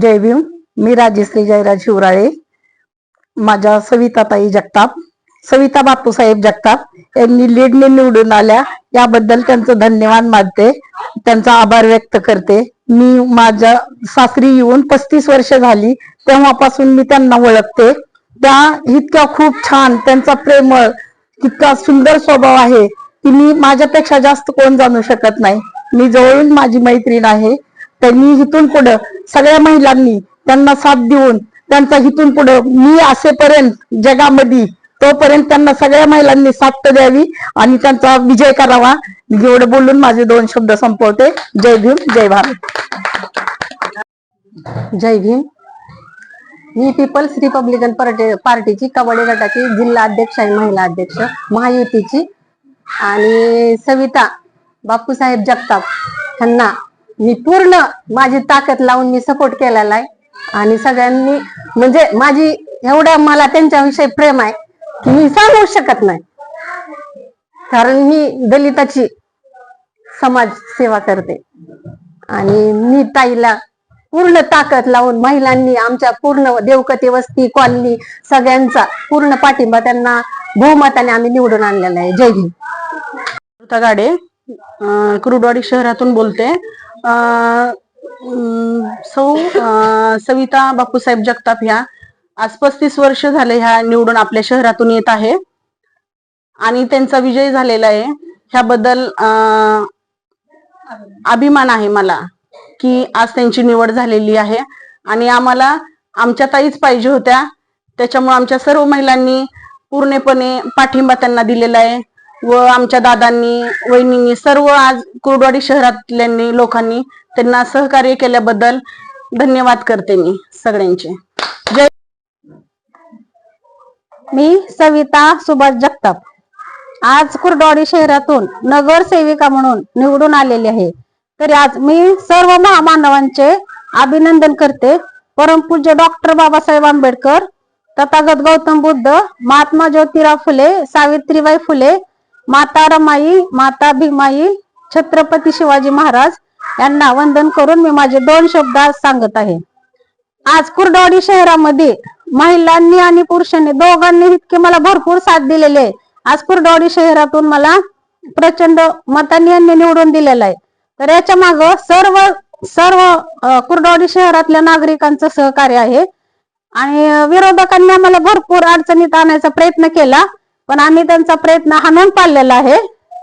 जय भीम मी राजश्री जयराज शिवराळे माझ्या सविताताई जगताप सविता बापूसाहेब जगताप यांनी लीडने निवडून आल्या. याबद्दल त्यांचं धन्यवाद मानते. त्यांचा आभार व्यक्त करते. मी माझ्या सासरी येऊन पस्तीस वर्ष झाली. तेव्हापासून मी त्यांना ओळखते. त्या इतक्या खूप छान त्यांचा प्रेमळ इतका सुंदर स्वभाव आहे की मी माझ्यापेक्षा जास्त कोण जाणू शकत नाही. मी जवळून माझी मैत्रीण आहे. त्यांनी इथून पुढं सगळ्या महिलांनी त्यांना साथ देऊन त्यांचा हितून पुढं मी असेपर्यंत जगामध्ये तोपर्यंत त्यांना सगळ्या महिलांनी साथ द्यावी आणि त्यांचा विजय करावा. एवढं बोलून माझे दोन शब्द संपवते. जय भीम जय भारत. जय भीम. मी पीपल्स रिपब्लिकन पार्टी पार्टीची कबड्डी गटाची जिल्हा अध्यक्ष आणि महिला अध्यक्ष महायुतीची आणि सविता बापूसाहेब जगताप यांना मी पूर्ण माझी ताकद लावून मी सपोर्ट केलेला आहे. आणि सगळ्यांनी म्हणजे माझी एवढं मला त्यांच्याविषयी प्रेम आहे की मी सांगू शकत नाही. कारण मी दलिताची समाज सेवा करते. आणि मी ताईला पूर्ण ताकद लावून महिलांनी आमच्या पूर्ण देवकते वस्ती कॉलनी सगळ्यांचा पूर्ण पाठिंबा त्यांना बहुमताने आम्ही निवडून आणलेला आहे. जय भीम गाडे कुरुडवाडी शहरातून बोलते. सौ सविता बापूसाहेब जगताप ह्या आज पस्तीस वर्ष झाले ह्या निवडून आपल्या शहरातून येत आहे. आणि त्यांचा विजय झालेला आहे. ह्याबद्दल अभिमान आहे मला की आज त्यांची निवड झालेली आहे. आणि आम्हाला आमच्या ताईच पाहिजे होत्या. त्याच्यामुळे आमच्या सर्व महिलांनी पूर्णपणे पाठिंबा त्यांना दिलेला आहे. व आमच्या दादांनी वहिनींनी सर्व आज कुर्डवाडी शहरातल्यांनी लोकांनी त्यांना सहकार्य केल्याबद्दल धन्यवाद करते मी सगळ्यांचे. जय मी सविता सुभाष जगताप. आज कुर्डवाडी शहरातून नगरसेविका म्हणून निवडून आलेले आहे. तरी आज मी सर्व महामानवांचे अभिनंदन करते. परमपूज्य डॉक्टर बाबासाहेब आंबेडकर तथागत गौतम बुद्ध महात्मा ज्योतिराव फुले सावित्रीबाई फुले माता रमाई माता भीमाई छत्रपती शिवाजी महाराज यांना वंदन करून मी माझे दोन शब्द आज सांगत आहे. आज कुर्डवाडी शहरामध्ये महिलांनी आणि पुरुषांनी दोघांनी इतके मला भरपूर साथ दिलेले आहे. आज कुर्डवाडी शहरातून मला प्रचंड मतांनी यांनी निवडून दिलेला आहे. तर याच्या माग सर्व सर्व कुर्डवाडी शहरातल्या नागरिकांचं सहकार्य आहे. आणि विरोधकांनी आम्हाला भरपूर अडचणीत आणायचा प्रयत्न केला. पण आम्ही त्यांचा प्रयत्न हाणून पाडलेला आहे.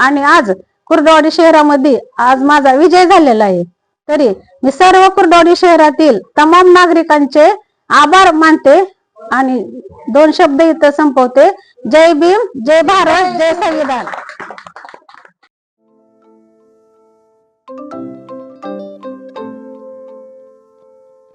आणि आज कुर्डवाडी शहरामध्ये आज माझा विजय झालेला आहे. तरी मी सर्व कुर्डवाडी शहरातील तमाम नागरिकांचे आभार मानते आणि दोन शब्द इथं संपवते. जय भीम जय भारत जय संविधान.